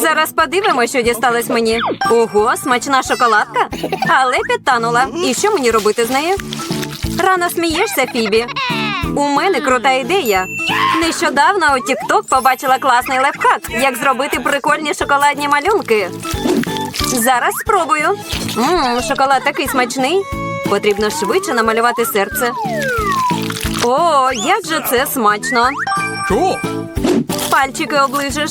Зараз подивимося, що дісталось мені. Ого, смачна шоколадка. Але підтанула. І що мені робити з нею? Рано смієшся, Фібі. У мене крута ідея. Нещодавно у TikTok побачила класний лайфхак, як зробити прикольні шоколадні малюнки. Зараз спробую. Мм, шоколад такий смачний. Потрібно швидше намалювати серце. О, як же це смачно! Пальчики оближеш.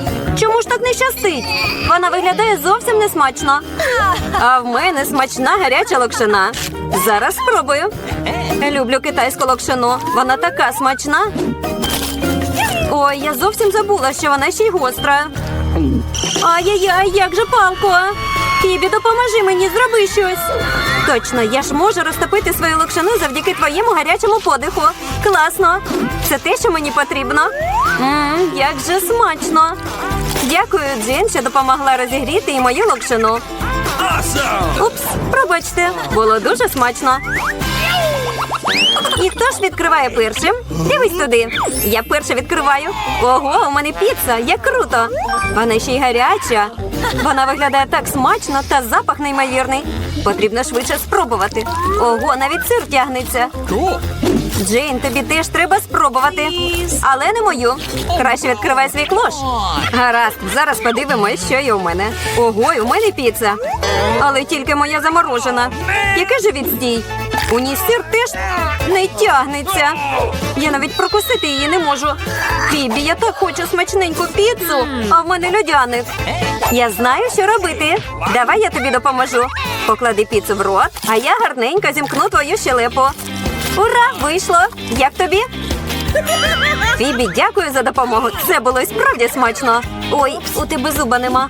Чому ж так не щастить? Вона виглядає зовсім несмачно. А в мене смачна гаряча локшина. Зараз спробую. Люблю китайську локшину. Вона така смачна. Ой, я зовсім забула, що вона ще й гостра. Ай-яй-яй, як же палко. Фібі, допоможи мені, зроби щось. Точно, я ж можу розтопити свою локшину завдяки твоєму гарячому подиху. Класно. Це те, що мені потрібно. Мм, як же смачно. Дякую, Джин, що допомогла розігріти і мою локшину. Упс, пробачте, було дуже смачно. І хто ж відкриває першим? Дивись туди. Я перша відкриваю. Ого, у мене піца, як круто. Вона ще й гаряча. Вона виглядає так смачно та запах неймовірний. Потрібно швидше спробувати. Ого, навіть сир тягнеться. Джейн, тобі теж треба спробувати. Але не мою. Краще відкривай свій клош. Гаразд, зараз подивимось, що є у мене. Ого, у мене піца. Але тільки моя заморожена. Який же відстій? У ній сир теж не тягнеться. Я навіть прокусити її не можу. Фібі, я так хочу смачненьку піцу, а в мене льодяник. Я знаю, що робити. Давай я тобі допоможу. Поклади піцу в рот, а я гарненько зімкну твою щелепу. Ура! Вийшло! Як тобі? Фібі, дякую за допомогу. Це було справді смачно. Ой, у тебе зуба нема.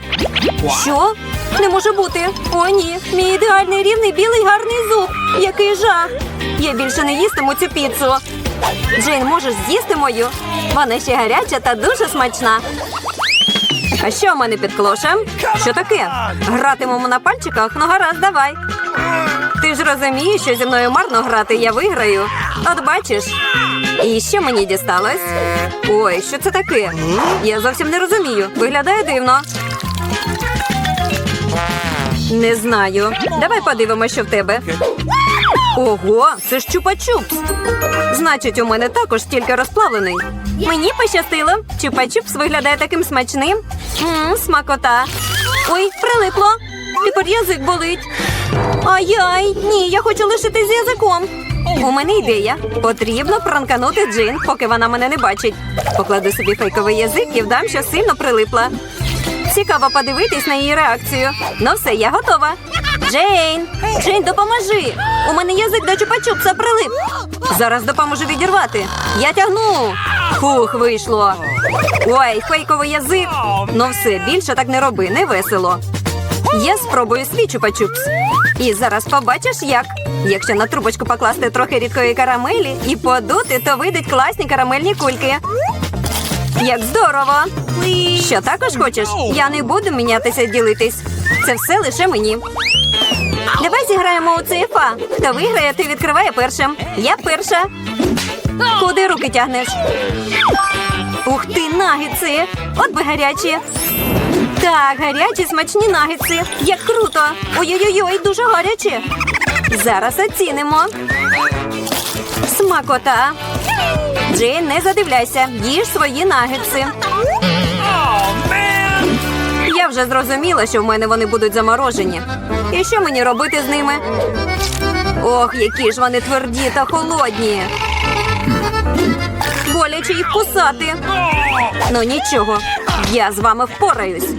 Що? Не може бути. О, ні. Мій ідеальний рівний білий гарний зуб. Який жах. Я більше не їстиму цю піцу. Джейн, можеш з'їсти мою? Вона ще гаряча та дуже смачна. А що в мене під клошем? Що таке? Гратимемо на пальчиках? Ну гаразд, давай. Ти ж розумієш, що зі мною марно грати, я виграю. От бачиш. І що мені дісталось? Ой, що це таке? Я зовсім не розумію. Виглядає дивно. Не знаю. Давай подивимося, що в тебе. Ого, це ж чупа-чупс. Значить, у мене також тільки розплавлений. Мені пощастило. Чупа-чупс виглядає таким смачним. Мм, смакота. Ой, прилипло. Тепер язик болить. Ай-яй, ні, я хочу лишити з язиком. У мене ідея. Потрібно пранканути Джин, поки вона мене не бачить. Покладу собі фейковий язик і вдам, що сильно прилипла. Цікаво подивитись на її реакцію. Ну все, я готова. Джейн! Джейн, допоможи! У мене язик до чупа-чупса прилип. Зараз допоможу відірвати. Я тягну. Фух, вийшло. Ой, фейковий язик. Ну все, більше так не роби, не весело. Я спробую свій чупа-чупс. І зараз побачиш, як. Якщо на трубочку покласти трохи рідкої карамелі і подути, то вийдуть класні карамельні кульки. Як здорово! Що також хочеш? Я не буду мінятися ділитись. Це все лише мені. Давай зіграємо у цифа. Хто виграє, ти відкриває першим. Я перша. Куди руки тягнеш? Ух ти, нагетси! От би гарячі. Так, гарячі смачні нагетси. Як круто! Ой-ой-ой, дуже гарячі. Зараз оцінимо. Смакота. Джейн, не задивляйся, їж свої нагетси. Вже зрозуміла, що в мене вони будуть заморожені. І що мені робити з ними? Ох, які ж вони тверді та холодні. Боляче їх кусати. Ну нічого, я з вами впораюсь.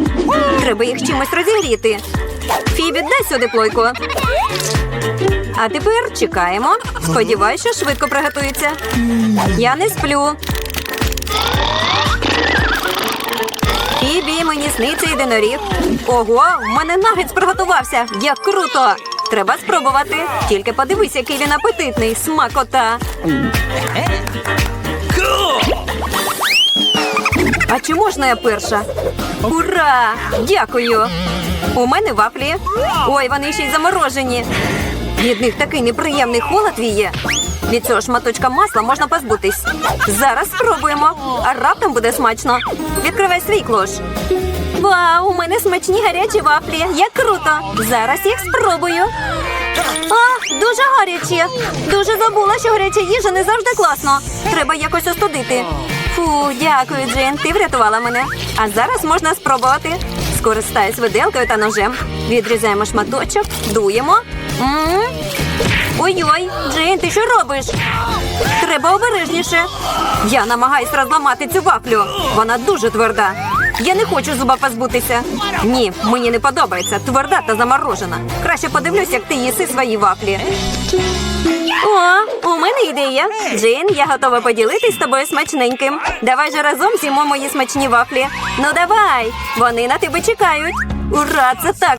Треба їх чимось розігріти. Фібі, дай сюди плойку. А тепер чекаємо. Сподіваюсь, що швидко приготується. Я не сплю. Фібі, мені сниться єдиноріг. Ого, в мене нагець приготувався. Як круто! Треба спробувати. Тільки подивись, який він апетитний. Смакота. А чи можна я перша? Ура! Дякую! У мене вафлі. Ой, вони ще й заморожені. Від них такий неприємний холод віє. Від цього шматочка масла можна позбутись. Зараз спробуємо. А раптом буде смачно. Відкривай свій клош. Вау, у мене смачні гарячі вафлі. Як круто! Зараз їх спробую. А, дуже гарячі. Дуже забула, що гаряча їжа не завжди класно. Треба якось остудити. Фу, дякую, Джейн. Ти врятувала мене. А зараз можна спробувати. Скористаюсь виделкою та ножем. Відрізаємо шматочок, дуємо. М. Ой-ой, Джейн, ти що робиш? Треба обережніше. Я намагаюсь розламати цю вафлю. Вона дуже тверда. Я не хочу зуба позбутися. Ні, мені не подобається. Тверда та заморожена. Краще подивлюсь, як ти їси свої вафлі. О, у мене ідея. Джейн, я готова поділитись з тобою смачненьким. Давай же разом з'їмо мої смачні вафлі. Ну давай, вони на тебе чекають. Ура, це так.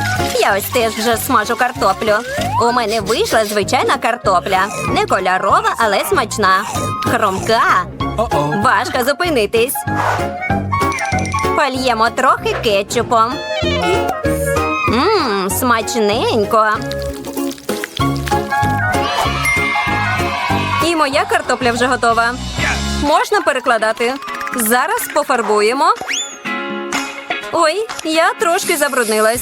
Я ось теж вже смажу картоплю. У мене вийшла звичайна картопля. Не кольорова, але смачна. Хромка. Важко зупинитись. Польємо трохи кетчупом. Мм, смачненько. І моя картопля вже готова. Можна перекладати. Зараз пофарбуємо. Ой, я трошки забруднилась.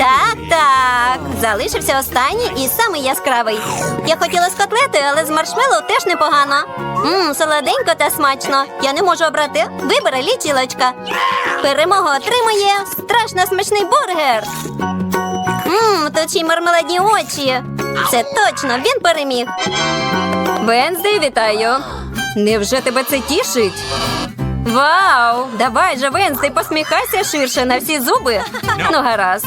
Так, так. Залишився останній і самий яскравий. Я хотіла з котлети, але з маршмеллоу теж непогано. Мм, солоденько та смачно. Я не можу обрати. Вибери лічілочка. Перемогу отримує страшно смачний бургер. Мм, тут мармеладні очі. Це точно, він переміг. Венздей, вітаю. Невже тебе це тішить? Вау! Давай же, Венздей, посміхайся ширше на всі зуби. Ну, гаразд.